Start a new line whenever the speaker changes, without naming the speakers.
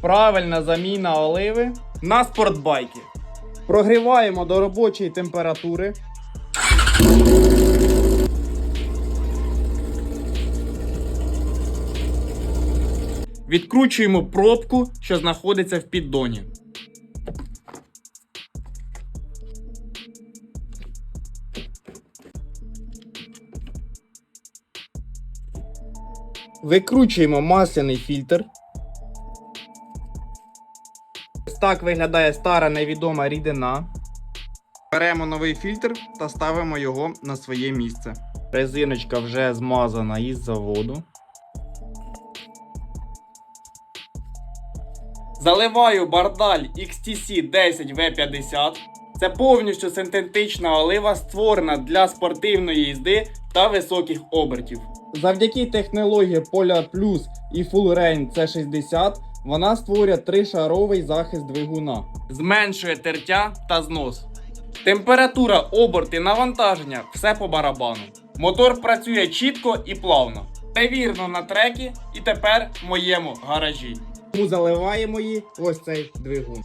Правильна заміна оливи на спортбайки. Прогріваємо до робочої температури. Відкручуємо пробку, що знаходиться в піддоні. Викручуємо масляний фільтр. Так виглядає стара невідома рідина. Беремо новий фільтр та ставимо його на своє місце. Резиночка вже змазана із заводу. Заливаю бардаль XTC 10V50. Це повністю синтетична олива, створена для спортивної їзди та високих обертів. Завдяки технології Polar Plus і Full Rain C60 вона створює тришаровий захист двигуна, зменшує тертя та знос. Температура, оберти, навантаження все по барабану. Мотор працює чітко і плавно. Перевірено на трекі і тепер в моєму гаражі. Тому заливаємо її ось цей двигун.